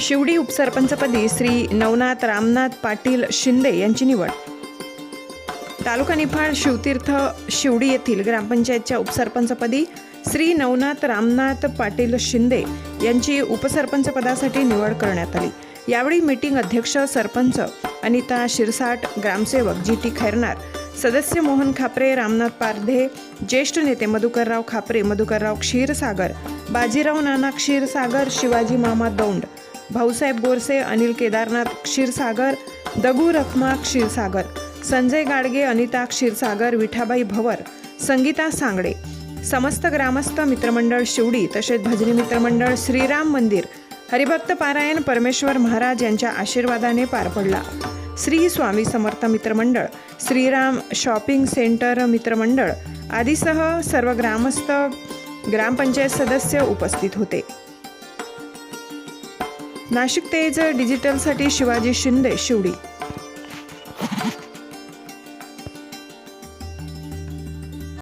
शिवडी उपसरपंचपदी श्री नवनाथ रामनाथ पाटील शिंदे यांची निवड. तालुका निफाड शिवतीर्थ शिवडी येथील ग्रामपंचायतच्या उपसरपंचपदी श्री नवनाथ रामनाथ पाटील शिंदे यांची उपसरपंचपदासाठी निवड करण्यात आली. यावेळी मीटिंग अध्यक्ष सरपंच अनिता शिरसाट ग्रामसेवक जी टी खैरनार सदस्य मोहन खापरे रामनाथ पारधे ज्येष्ठ नेते मधुकरराव खापरे मधुकरराव क्षीरसागर बाजीराव नाना क्षीरसागर शिवाजी मामा दौंड भाऊसाहेब गोरसे अनिल केदारनाथ क्षीरसागर दगू रखमा क्षीरसागर संजय गाडगे अनिता क्षीरसागर विठाबाई भवर संगीता सांगडे समस्त ग्रामस्थ मित्रमंडळ शिवडी तसेच भजनी मित्रमंडळ श्रीराम मंदिर हरिभक्त पारायण परमेश्वर महाराज यांच्या आशीर्वादाने पार पडला. श्री स्वामी समर्थ मित्रमंडळ श्रीराम शॉपिंग सेंटर मित्रमंडळ आदीसह सर्व ग्रामस्थ ग्रामपंचायत सदस्य उपस्थित होते. नाशिक तेज डिजिटलसाठी शिवाजी शिंदे शिवडी.